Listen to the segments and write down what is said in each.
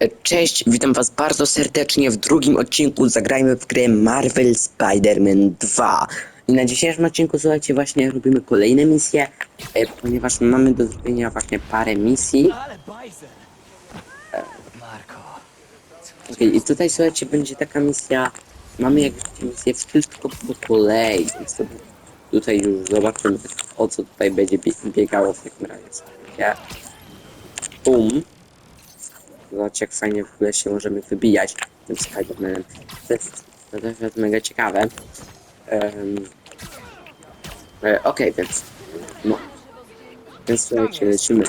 E, Cześć, witam was bardzo serdecznie w drugim odcinku Zagrajmy w grę Marvel Spider-Man 2 I na dzisiejszym odcinku, słuchajcie, właśnie robimy kolejne misje e, Ponieważ mamy do zrobienia właśnie parę misji. Okej, I tutaj, słuchajcie, będzie taka misja. Mamy jakieś misje wszystko po kolei Więc sobie tutaj już zobaczymy o co tutaj będzie bie- biegało w takim razie. Bum Zobaczcie jak fajnie w ogóle się możemy wybijać tym Spider-Manem. To jest, to też jest mega ciekawe. Um, e, Okej, więc no. Więc słuchajcie, lecimy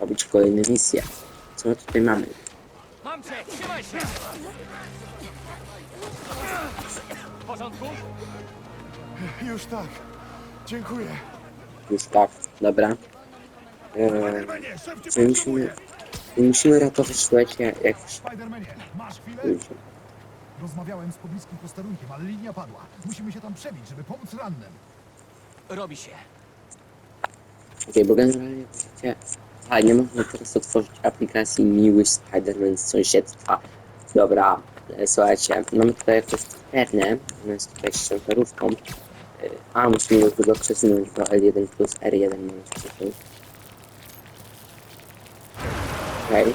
robić kolejne misje. Co my tutaj mamy? W porządku? Już tak. Dziękuję. Już tak, dobra. E, my musimy, my musimy ratować, słuchajcie, jakiś Spidermanie, masz chwilę? Rozmawiałem z pobliskim posterunkiem, ale linia padła. Musimy się tam przebić, żeby pomóc rannym. Robi się. Okej, bo generalnie wiecie, a nie można teraz otworzyć aplikacji Miły Spider-Man z sąsiedztwa. Dobra, e, słuchajcie, mamy tutaj jakąś cysternę, ona jest tutaj z ciężarówką. E, A, musimy chyba przesunąć do L1 plus R1 mamy przesunąć. Okej.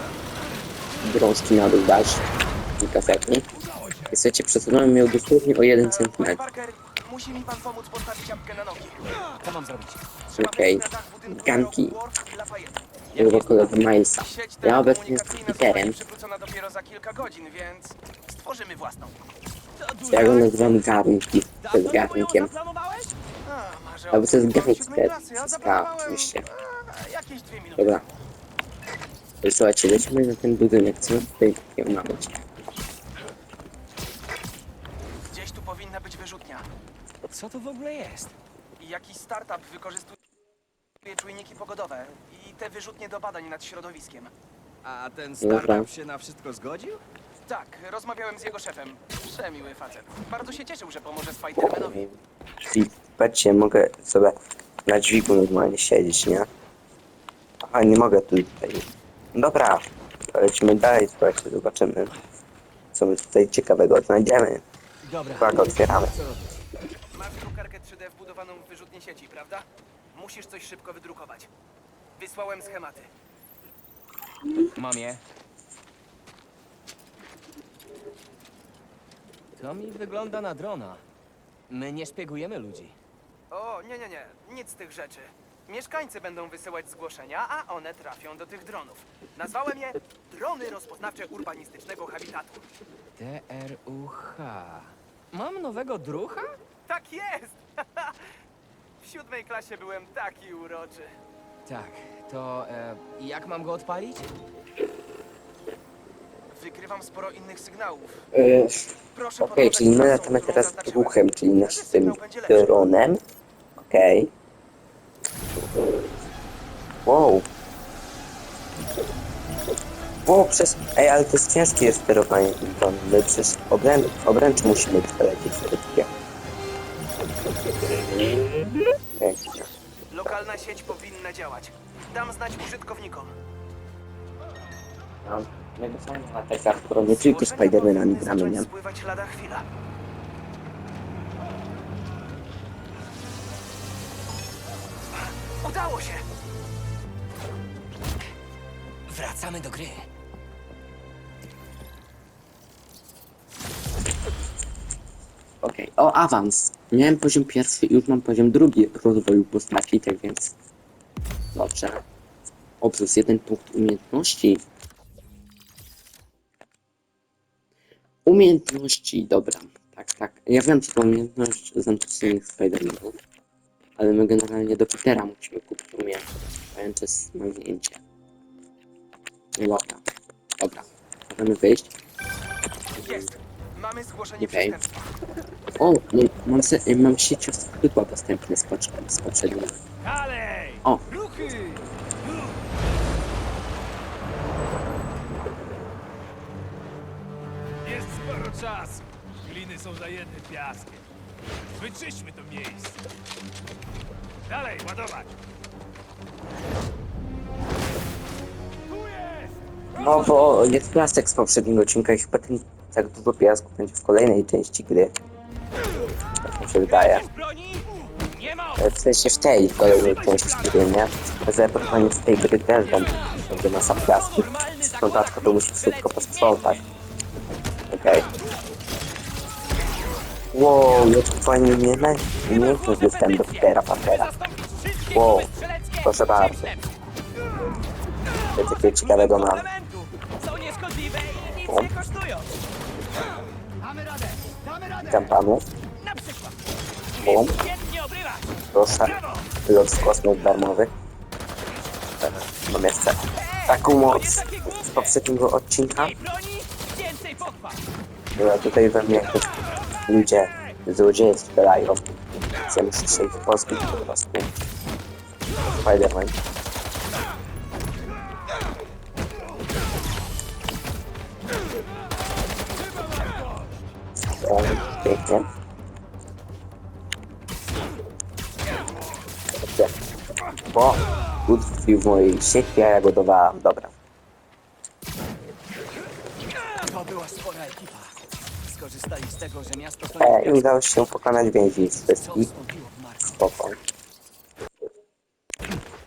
Drążki na dół dać. Kilka sekund. I słuchajcie, przesunąłem ją dosłownie o 1 cm. Musi mi pan pomóc postawić apkę na nogi. Co mam zrobić? Okej. Ganki. Jego kolega Milesa. Ja obecnie jestem Peterem. przywrócona dopiero za kilka godzin, więc stworzymy własną. Ja go nazywam garnki. To jest garnkiem. Albo to jest o tym, garnik siódmej z klasy, a SK, zaplanowałem, oczywiście. Dobra. I Słuchajcie, lecimy na ten budynek. Co tutaj takiego mamy? Gdzieś tu powinna być wyrzutnia. Co to w ogóle jest? I jakiś startup wykorzystuje czujniki pogodowe i te wyrzutnie do badań nad środowiskiem. A ten Dobra. startup się na wszystko zgodził? Tak, rozmawiałem z jego szefem. Przemiły facet. Bardzo się cieszył, że pomoże Spidermanowi. I patrzcie, mogę sobie na dźwigu normalnie siedzieć, nie? Aha, nie mogę tu tutaj. Dobra, lecimy dalej, słuchajcie, zobaczymy. Co my tutaj ciekawego znajdziemy. Dobra. Uwaga, otwieramy. Masz drukarkę 3D wbudowaną w wyrzutnie sieci, prawda? Musisz coś szybko wydrukować. Wysłałem schematy. Mam je. To mi wygląda na drona. My nie szpiegujemy ludzi. O, nie, nie, nie. Nic z tych rzeczy. Mieszkańcy będą wysyłać zgłoszenia, a one trafią do tych dronów. Nazwałem je drony rozpoznawcze urbanistycznego habitatu. DRUH. Mam nowego drucha? Tak jest! w siódmej klasie byłem taki uroczy. Tak. To e, jak mam go odpalić? Wykrywam sporo innych sygnałów. Yy, Proszę Okej, czyli my trasą, latamy którą teraz zaznaczyłem. ruchem, czyli naszym sygnał będzie lepszy. dronem. Okej. Wow. Wow, przez... Ej, ale to jest ciężkie jest sterowanie tym dronem. My przez obrę... obręcz musimy przelecieć szybkie. Okej. Lokalna sieć powinna działać. Dam znać użytkownikom. No, mega fajna taka, którą nie tylko Spidermanami powinny gramy, zacząć nie? spływać lada chwila. Udało się! Wracamy do gry. Okej, o awans. Miałem poziom pierwszy i już mam poziom drugi rozwoju postaci, tak więc... Dobrze. O, jeden punkt umiejętności. Umiejętności, dobra. Tak, tak. Ja wiem, co to umiejętność z antycznych Spider-Manów. Ale my generalnie do Petera musimy kupić umiejętność. Pamiętaj zmagnięcie. No dobra. Dobra. Możemy wyjść. Jest! Mamy zgłoszenie Okej. przestępstwa. O, mam, mam, se, mam sieciostwydła dostępne z, z poprzednich. Dalej! O. Ruchy! Jest sporo czasu. Gliny są zajęte piaskiem. Wyczyśćmy to miejsce. Dalej, ładować. No bo jest piasek z poprzedniego odcinka i chyba ten tak dużo piasku będzie w kolejnej części gry. Tak mi się wydaje. broni? Nie ma! W sensie w tej kolejnej części gry, nie? Pod koniec tej gry też będą, będzie masa piasku. Sprzątaczka to musi szybko posprzątać. Okej. Wow, jak fajnie nie nie dostęp do Petera Parkera. Wow, proszę bardzo. To jest takie ciekawego mam. Są nieszkodliwe i! Witam panów. Bum. Proszę. Lot w kosmos darmowy. Mam jeszcze taką moc z poprzedniego odcinka. Ja tutaj we mnie ludzie, złodzieje strzelają. Więc ja muszę się ich pozbyć po prostu. Spiderman. Pięknie. Bo utkwił w mojej sieci, a ja go dawałam. Dobra. To była spora ekipa. Skorzystali z tego, że miasto to E, I udało się pokonać więzi co wszystkich. wstąpiło w markę. Spoko.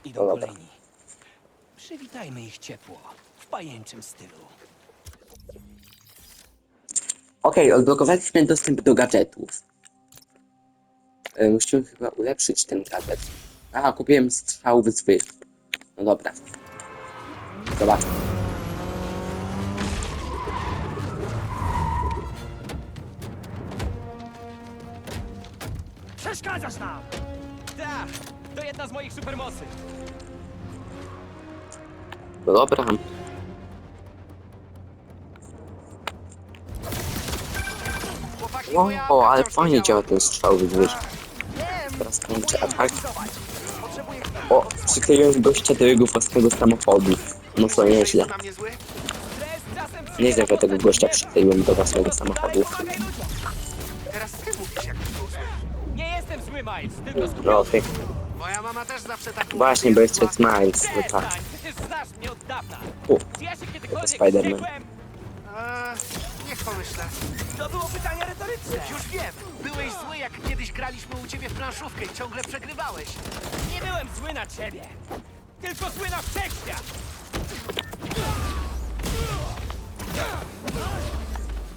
Idą No dobra. kolejni. Przywitajmy ich ciepło. W pajęczym stylu. Okej, odblokowaliśmy dostęp do gadżetów. E, musimy chyba ulepszyć ten gadżet. A, kupiłem strzał wyzwy. No dobra. Zobaczmy. Przeszkadzasz nam! Tak, to jedna z moich supermocy. No dobra. O, ale fajnie działa ten strzał wyzwy. Teraz kończę atak. O, przykleiłem gościa do jego własnego samochodu. No to nieźle. Stres czasem Nieźle, że tego gościa przykleiłem do własnego samochodu. Pomagaj ludziom. Skupiony. okej. Moja mama też zawsze tak mówi. Właśnie, bo jeszcze jest Miles, no tak. Znasz mnie od dawna. U, Czy ja się kiedykolwiek Spider-Man. wściekłem? Eee, niech pomyślę. To było pytanie retoryczne. Już wiem. Byłeś zły, jak kiedyś graliśmy u ciebie w planszówkę i ciągle przegrywałeś. Nie byłem zły na ciebie. Tylko zły na wszechświat.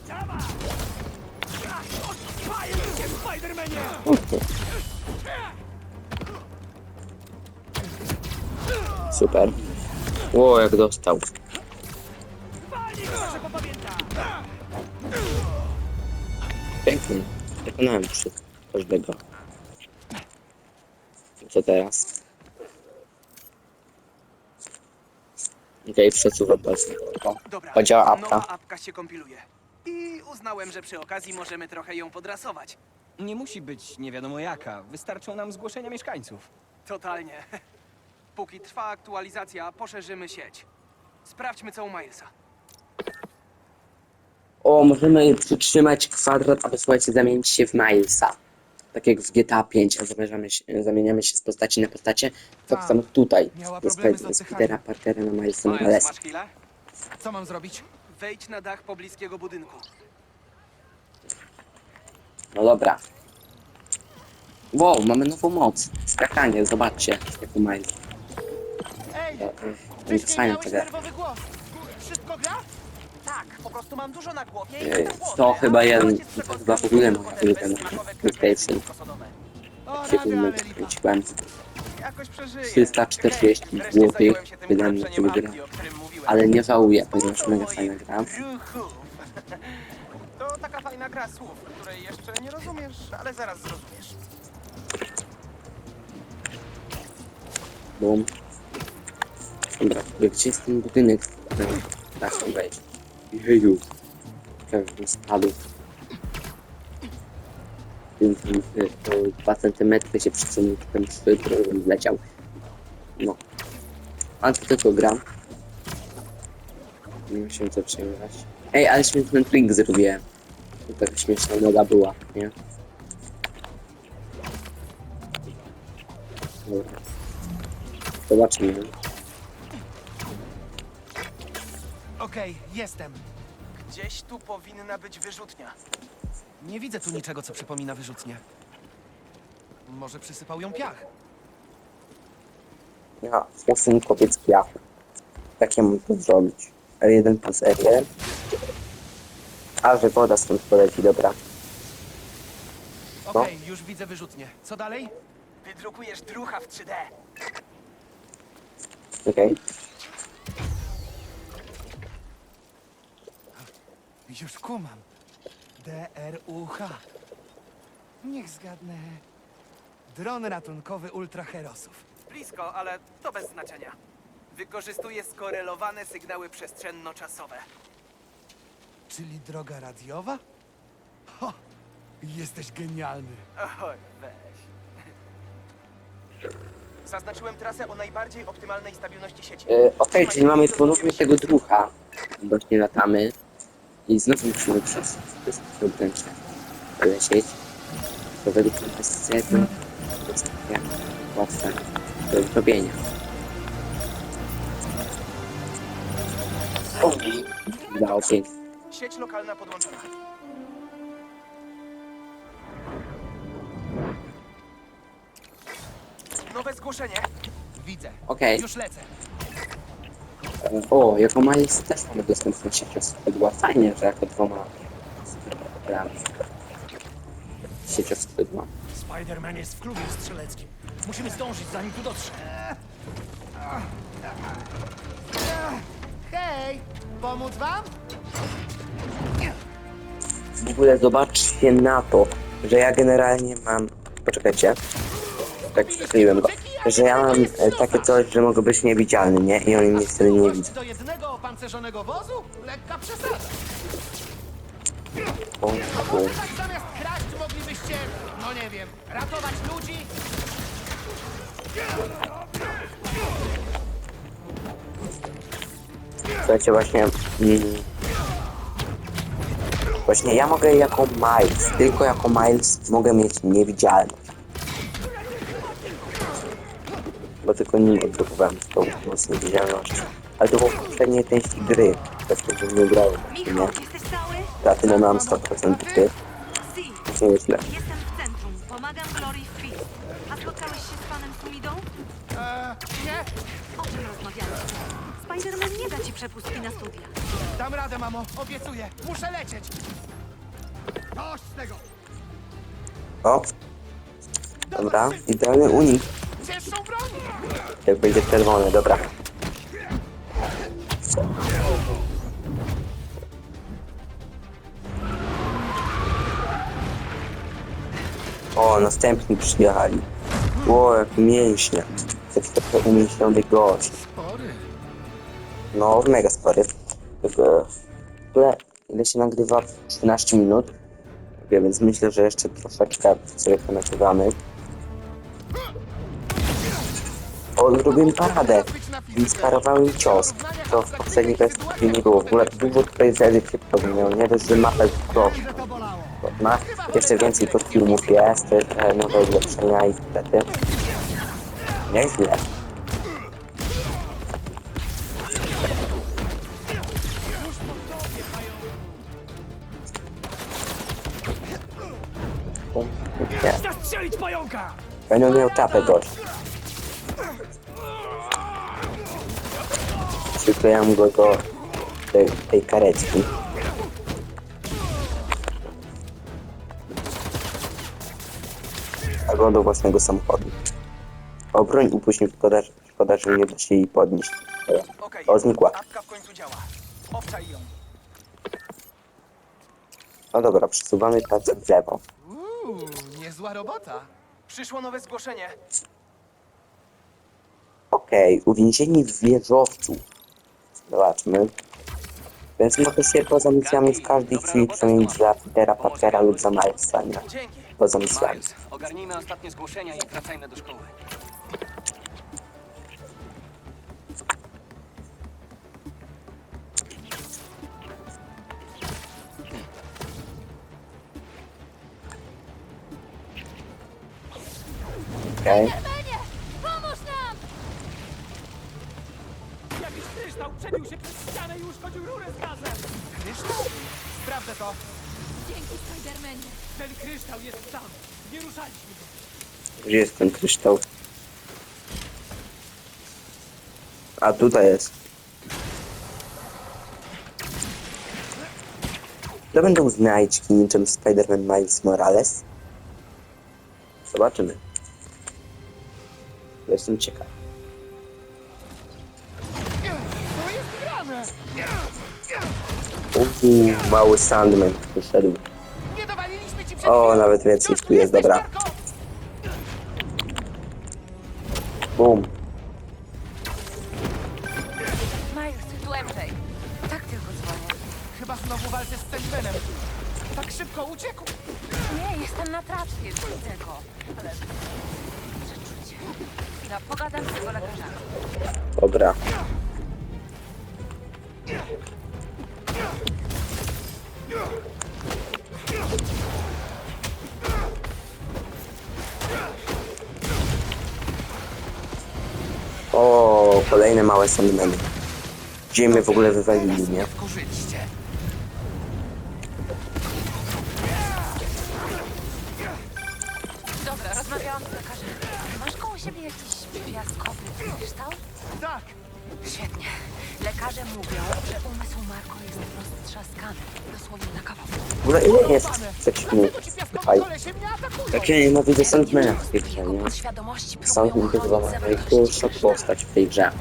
Dawaj! Super. Ło, jak dostał. Pięknie. Pokonałem przy każdego. Co teraz? Okej, przesuwam pas. O, Dobra, Podziała apka. apka się kompiluje. I uznałem, że przy okazji możemy trochę ją podrasować. Nie musi być nie wiadomo jaka. Wystarczą nam zgłoszenia mieszkańców. Totalnie. Póki trwa aktualizacja, poszerzymy sieć. Sprawdźmy co u Milesa. O, możemy przytrzymać kwadrat, aby słuchajcie, zamienić się w Milesa. Tak jak w GTA 5, a zamierzamy się, zamieniamy się z postaci na postacie. Tak Tak. samo tutaj. Miała Z, problemy z z oddychaniem. Petera Parkera na Milesa Miles, Moralesa. masz chwilę? Co mam zrobić? Wejdź na dach pobliskiego budynku. No dobra. Wow, mamy nową moc. Skakanie, zobaczcie, jak u Miles. Ej, Oni fajnie to gra. nerwowy głos. Wszystko gra? Tak, po prostu mam dużo na głowie i Ej, na głowie, to chyba jeden- to chyba w ogóle ulubiona bezsmakowe PlayStation. O, Się rady, ale lipa. kręciłem. Jakoś przeżyję. 340 Hej, wreszcie złotych zająłem się tym wydałem na ulepszeniem tę grę. apki, o którym mówiłem. Ale nie żałuję, ponieważ mega fajna gra. To gra słów, której jeszcze nie rozumiesz, ale zaraz zrozumiesz. Bum. Dobra, gdzie jest ten budynek? Da się wejść. Jeju. Pewnie spadł. Ten, ten, to dwa centymetry się przesunął, ten trzy, który zleciał. No. Ale to tylko gram. Nie ma się co przejmować. Ej, ale śmieszny trik zrobiłem. To taka śmieszna moda była, nie? Dobra. Zobaczymy. Okej, jestem. Gdzieś tu powinna być wyrzutnia. Nie widzę tu niczego, co przypomina wyrzutnię. Może przysypał ją piach. Ja, usuń kobiec piachu. Tak ja mam to zrobić. R1 plus R1. A, że woda stąd poleci, dobra. Okej, już widzę wyrzutnię. Co dalej? Wydrukujesz drucha w 3D. Okej. Już kumam. D-R-U-H. Niech zgadnę. Dron ratunkowy ultraherosów. Blisko, ale to bez znaczenia. Wykorzystuje skorelowane sygnały przestrzenno-czasowe. Czyli droga radiowa? Ho! Jesteś genialny. Oj, weź. Zaznaczyłem trasę o najbardziej optymalnej stabilności sieci. E, Okej, czyli mamy ponownie tego drucha. Właśnie latamy. I znowu musimy przez przez obręcze lecieć. To według mnie jest serio to jest takie łatwe do zrobienia. O, udało się. Sieć lokalna podłączona. Nowe zgłoszenie. Widzę. Okej. Już lecę. O, jako Miles też mamy dostępność siecioskrzydła. Fajnie, że jako dwoma grami. Siecioskrzydła. Spider-Man jest w klubie strzeleckim. Musimy zdążyć, zanim tu dotrze. Hej! Pomóc wam? W ogóle zobaczcie na to, że ja generalnie mam... Poczekajcie. Tak przykleiłem go. Że ja mam e, takie coś, że mogę być niewidzialny, nie? I oni mnie wtedy nie widzą. do jednego opancerzonego wozu? Lekka przesada. O. Tak zamiast kraść moglibyście, no nie wiem, ratować ludzi? Słuchajcie, właśnie... Mm, właśnie ja mogę jako Miles, tylko jako Miles mogę mieć niewidzialność. Bo tylko nim odblokowałem tą moc niewidzialności. Ale to było w poprzedniej części gry, bez tego nie grałem, nie? Jesteś cały? Platynę mam 100% gry, to nie jest źle. jestem w centrum. Pomagam Glory w Fist. A spotkałeś się z panem Sumidą? Eee, nie? O czym? Spider-Man nie da ci przepustki na studia. Dam radę, mamo. Obiecuję. Muszę lecieć. Dość tego! O, dobra, idealny unik, Cięższą broń! jak będzie czerwony, dobra. O, następni przyjechali. O, jak mięśnie. Taki trochę umięśniony gość. No, mega spory. Ogóle, ile się nagrywa? 13 minut. Więc myślę, że jeszcze troszeczkę sobie nagrywamy. O, zrobiłem paradę. Sparowałem cios. To w poprzedniej wersji nie było. W ogóle dużo tutaj zedy się powinno. Nie dość, że. Że to! Ma jeszcze więcej kostiumów jest, e, nowe ulepszenia i wtedy. Nieźle. Będę miał czapę gość. Przyklejam go do tej, tej karetki. Albo do własnego samochodu. Obroń upuśćmy, szkoda, że- szkoda, że nie da się jej podnieść. O, znikła. apka w końcu działa. Obczaj ją. No dobra, przesuwamy pracę w lewo. Uuu, niezła robota. Przyszło nowe zgłoszenie. Okej, uwięzieni w wieżowcu. Zobaczmy. Więc mogę się poza misjami w każdej chwili przemienić za Petera Parkera lub za Milesa, nie? Dzięki. Poza misjami. Miles, ogarnijmy ostatnie zgłoszenia i wracajmy do szkoły. Okej. Pomóż nam! Jakiś kryształ kryształ przebił się przez ścianę i uszkodził rurę z gazem! Kryształ? Sprawdzę to. Dzięki, Spidermanie. Ten kryształ jest tam! Nie ruszaliśmy go! Gdzie jest ten kryształ? A tutaj jest. To będą znajdźki niczym Spider-Man Miles Morales? Zobaczymy. Jestem ciekaw. Uuu, mały Sandman wyszedł. Nie dowaliliśmy ci przed O, nawet więcej tu jest, dobra. Bum. Miles, tu MJ. Tak tylko dzwonię. Chyba znowu walczę z Sandmanem. Tak szybko uciekł. Nie, jestem na trawie, widzę go. Ale... Chwila, pogadam z jego lekarzami. Dobra. O, kolejne małe sandmeny. Gdzie mnie w ogóle wywalili, nie? Wkurzyliście. Kryształ? Tak. Świetnie. Lekarze mówią, że umysł Marko jest roztrzaskany. Dosłownie na kawał. W ogóle ile jest takich mnie atakują? Jak ja nienawidzę Sandmana w tej grze, nie? podświadomości próbują Sandman to chyba chronić najgorsza postać w tej grze.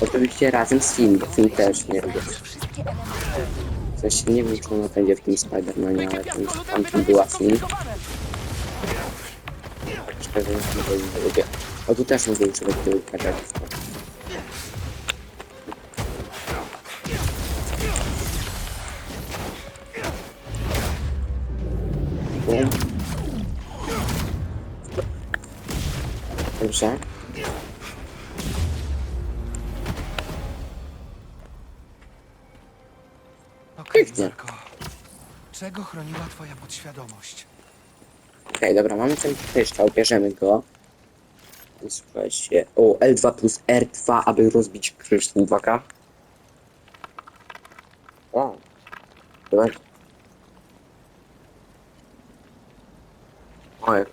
Oczywiście razem z Finn, bo Finn też nie lubię. wszystkie elementy W sensie nie wiem, czy ona będzie w tym Spider-Manie, ale tam, tam była Finn. Szczerze nie lubię. O, tu też mogę tego gadżetów. Bum. Dobrze. Okej, Pięknie. Marko. Czego chroniła twoja podświadomość? Okej, dobra, mamy ten kryształ, bierzemy go. Słuchajcie, o, L2 plus R2, aby rozbić kryształ, uwaga. O, dobra. O, jak.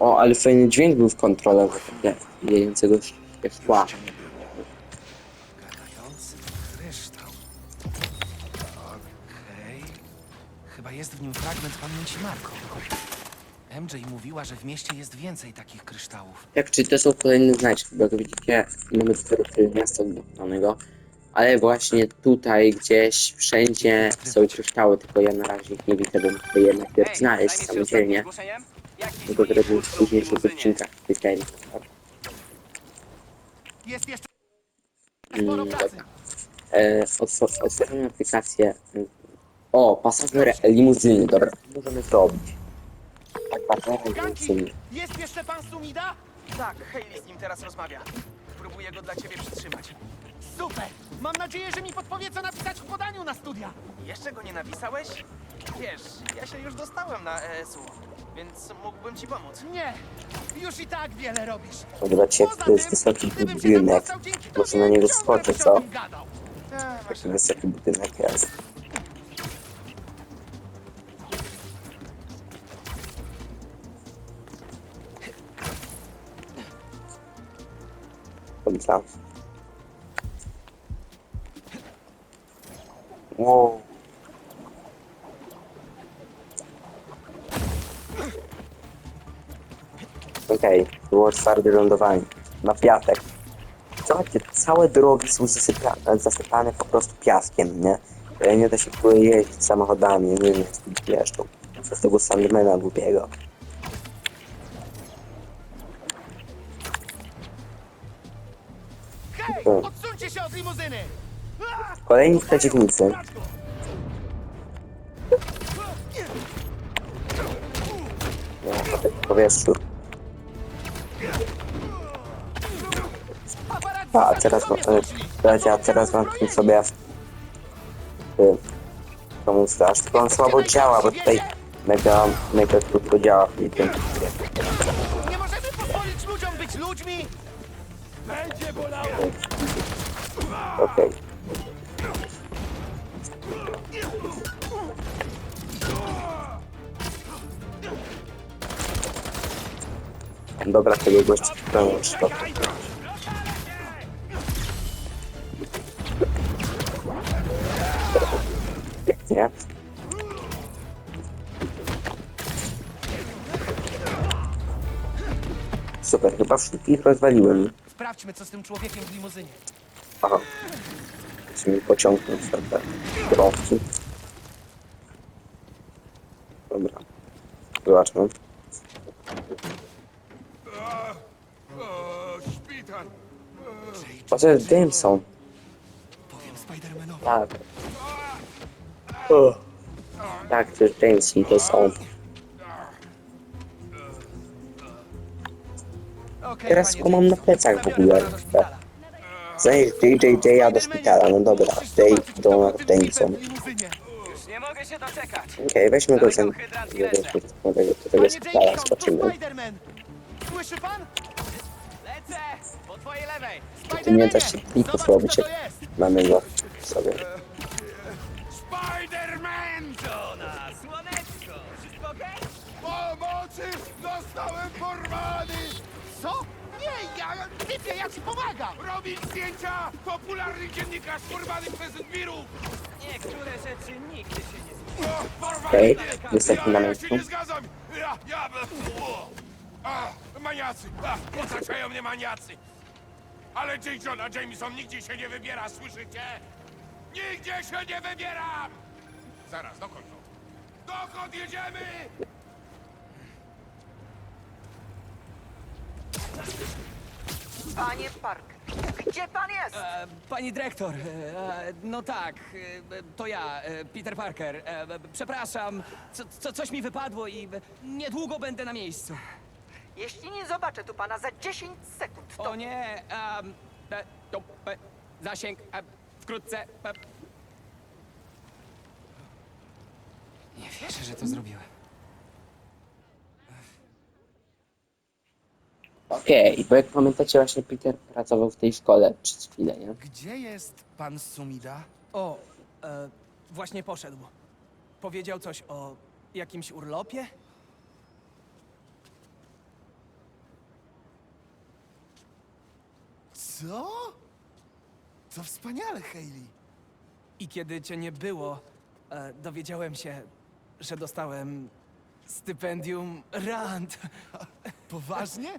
O, ale fajny dźwięk był w kontrolach wiejącego się szkła. Gadający kryształ. Okej. Chyba jest w nim fragment pamięci Marko. MJ mówiła, że w mieście jest więcej takich kryształów. Tak, czyli to są kolejne znaczki, bo jak widzicie, mamy tyle miasta odbudowanego, ale właśnie tutaj gdzieś, wszędzie są kryształy, tylko ja na razie ich nie widzę, bo muszę je najpierw znaleźć samodzielnie? Jakiś tylko zrobię w późniejszych odcinkach tej serii. Jest jeszcze Mm, pracy. dobra. E, otw- otworzymy aplikację. O, pasażer limuzyny, dobra, możemy zrobić? Ganki, jest jeszcze pan Sumida? Tak, Hayley z nim teraz rozmawia. Próbuję go dla ciebie przytrzymać. Super! Mam nadzieję, że mi podpowie, co napisać w podaniu na studia. Jeszcze go nie napisałeś? Wiesz, ja się już dostałem na ESU, więc mógłbym ci pomóc. Nie, już i tak wiele robisz. Zobaczcie, Poza to jest wysoki budynek. tobie, na niego byś co? Taki wysoki budynek jest. Dobra. Wow. Okej, było twarde lądowanie. Na piatek. Zobaczcie, całe drogi są zasypane, zasypane po prostu piaskiem, nie? Nie da się tu jeździć samochodami, nie wiem jak tu jeżdżą. Przez tego Sandmana głupiego. O. odsuńcie się od limuzyny! Kolejni przeciwnicy. Paparazzi A, teraz, sobie e, a teraz wam tu sobie y, kamuflaż, tylko on słabo działa, bo tutaj mega, mega krótko działa w tym. Nie możemy pozwolić ludziom być ludźmi! Będzie bolało! Okej. Dobra, tego gościa przełącz to. Nie? Super, chyba wszystkich rozwaliłem. Sprawdźmy, co z tym człowiekiem w limuzynie. Aha. Mi pociągnąć te kierowcy. Dobra. Zobaczmy. To jest Jameson. Powiem Spidermanowi. Tak. O. Tak, to jest James i to jest on. Teraz go mam na plecach w ogóle. Zanieś JJJ do szpitala, no dobra. Jay do. Już nie mogę się doczekać. Okej, weźmy go za do do tego, do tego szpitala! Słyszy pan? Lecę! Po twojej lewej! Tu nie da się plików robić, co to jak jest! mamy go w sobie. Spiderman! To na słoneczko! Wszystko okej? Pomocy! Zostałem porwany! Co? Nie, ja... Typie, ja ci pomagam! Robić zdjęcia! Popularny dziennikarz porwany przez zbirów! Niektóre rzeczy nigdy się nie porwany! Okej, występny ja, na ja się miejscu. nie zgadzam! Ja, ja... O, a, maniacy! A, otaczają mnie maniacy! Ale J. Johna Jameson nigdzie się nie wybiera, słyszycie? Nigdzie się nie wybieram! Zaraz, dokąd to? Dokąd jedziemy? Panie Park, gdzie pan jest? E, pani dyrektor, e, no tak, e, to ja, e, Peter Parker. E, przepraszam, co, co, coś mi wypadło i e, niedługo będę na miejscu. Jeśli nie zobaczę tu pana za 10 sekund, to... O nie, e, to, e, zasięg, e, wkrótce. E. Nie wierzę, że to zrobiłem. Okej, bo jak pamiętacie, właśnie Peter pracował w tej szkole przez chwilę, nie? Gdzie jest pan Sumida? O, e, właśnie poszedł. Powiedział coś o jakimś urlopie? Co? To wspaniale, Hayley. I kiedy cię nie było, e, dowiedziałem się, że dostałem stypendium Rand. Poważnie?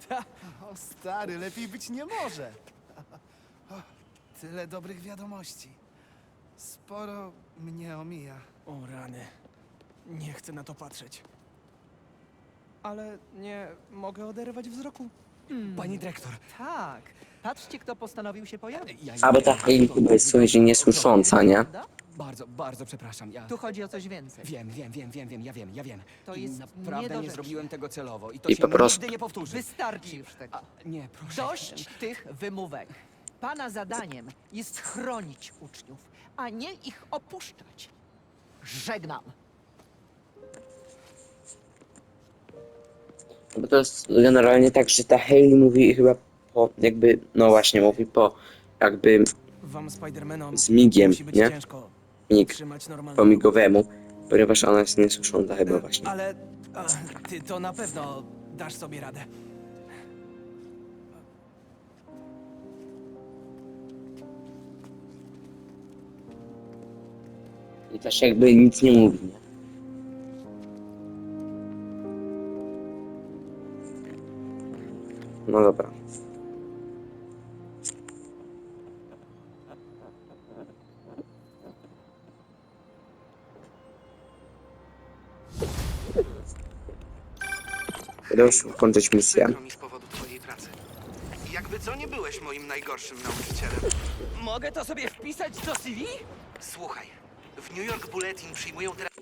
O, stary, lepiej być nie może. O, tyle dobrych wiadomości. Sporo mnie omija. O rany. Nie chcę na to patrzeć. Ale nie mogę oderwać wzroku. Pani dyrektor, Tak, patrzcie kto postanowił się pojawić. ja, A bo ta Hailey chyba jest słyszy niesłysząca, nie? Prawda? Bardzo, bardzo przepraszam. Ja Tu chodzi o coś więcej. wiem, wiem, wiem, wiem, wiem, ja wiem, ja wiem. To I jest naprawdę nie niedorzecznie. zrobiłem tego celowo i to I się po prostu- nigdy nie powtórzy. Wystarczy już tego. A, nie, proszę. Dość tych wymówek. Pana zadaniem jest chronić uczniów, a nie ich opuszczać. Żegnam. Bo to jest generalnie tak, że ta Hailey mówi chyba po, jakby, no właśnie, mówi po, jakby Wam Spidermanom z migiem, musi być nie? ciężko Normalną... po migowemu, ponieważ ona jest niesłysząca chyba właśnie. Ale a, ty to na pewno dasz sobie radę. I też jakby nic nie mówi, nie? No dobra. Będę już kończyć misję. Przykro mi z powodu twojej pracy. Jakby co, nie byłeś moim najgorszym nauczycielem. Mogę to sobie wpisać do CV? Słuchaj, w New York Bulletin przyjmują teraz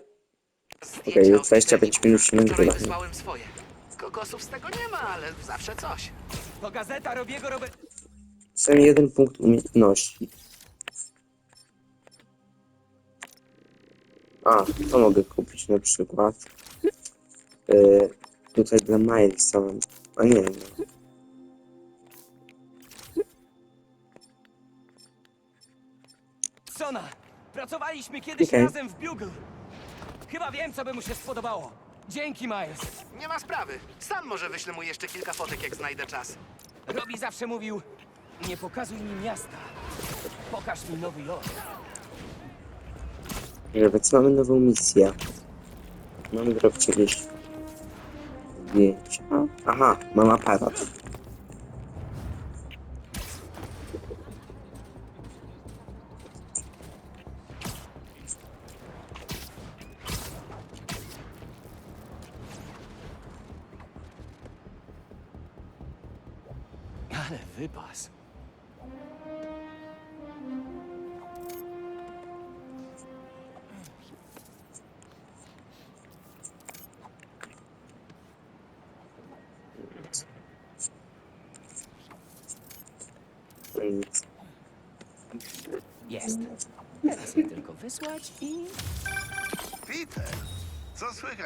od 25 czytelników. minut się nie Wczoraj wysłałem swoje. Kokosów z tego nie ma, ale zawsze coś. To gazeta Robiego Robert... Sam jeden punkt umiejętności. A, to mogę kupić na przykład. Yy, Tutaj dla Milesa, rysowałem. O nie no. Sona! Pracowaliśmy kiedyś razem w Bugle. Chyba wiem, co by mu się spodobało. Dzięki, Miles. Nie ma sprawy. Sam może wyślę mu jeszcze kilka fotek, jak znajdę czas. Robi zawsze mówił, nie pokazuj mi miasta. Pokaż mi Nowy Jork. Dobra, mamy nową misję. Mamy drop 30. 嗯，好好，慢慢拍吧。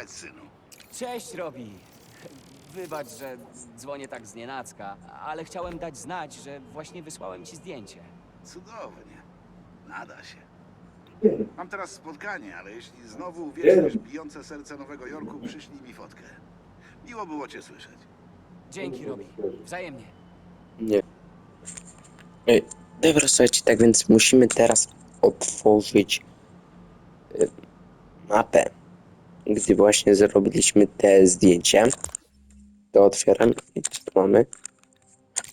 Słychać, synu? Cześć, Robbie. Wybacz, że dzwonię tak znienacka, ale chciałem dać znać, że właśnie wysłałem ci zdjęcie. Cudownie. Nada się. Mam teraz spotkanie, ale jeśli znowu uwierzysz bijące serce Nowego Jorku, przyślij mi fotkę. Miło było cię słyszeć. Dzięki, Robbie. Wzajemnie. nie. Ej, Dobra, słuchajcie, tak więc musimy teraz otworzyć y, mapę. Gdy właśnie zrobiliśmy te zdjęcie, to otwieram i co tu mamy?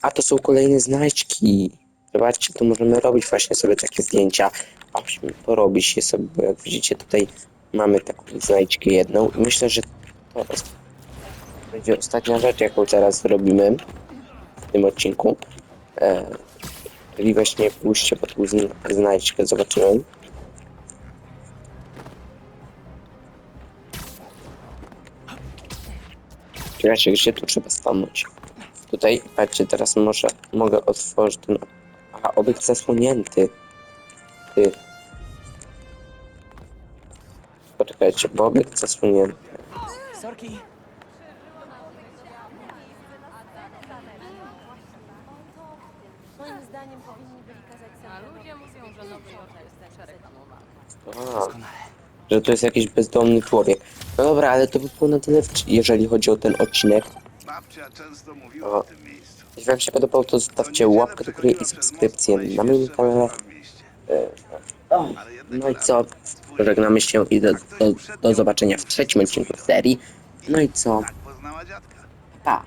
A to są kolejne znajdźki. Zobaczcie, tu możemy robić właśnie sobie takie zdjęcia. A musimy porobić je sobie, bo jak widzicie tutaj mamy taką znajdźkę jedną i myślę, że to będzie ostatnia rzecz, jaką teraz zrobimy w tym odcinku. E, czyli właśnie pójście po tą zna- znajdźkę, zobaczymy. Czekajcie, gdzie tu trzeba stanąć? Tutaj, patrzcie, teraz może mogę otworzyć ten... Aha, obiekt zasłonięty. Ty. Poczekajcie, bo obiekt zasłonięty. Sorki. Moim zdaniem powinni byli kazać A ludzie mówią, że Nowy jest przereklamowany. A, Doskonale. że to jest jakiś bezdomny człowiek. No dobra, ale to by było na tyle, jeżeli chodzi o ten odcinek. Babcia często mówiła O. o tym miejscu. Jeśli wam się podobał, to zostawcie łapkę do góry i subskrypcję na moim kanale. No i co? Żegnamy się i do, do, do zobaczenia w trzecim odcinku serii. No i co? Tak poznała dziadka. Pa!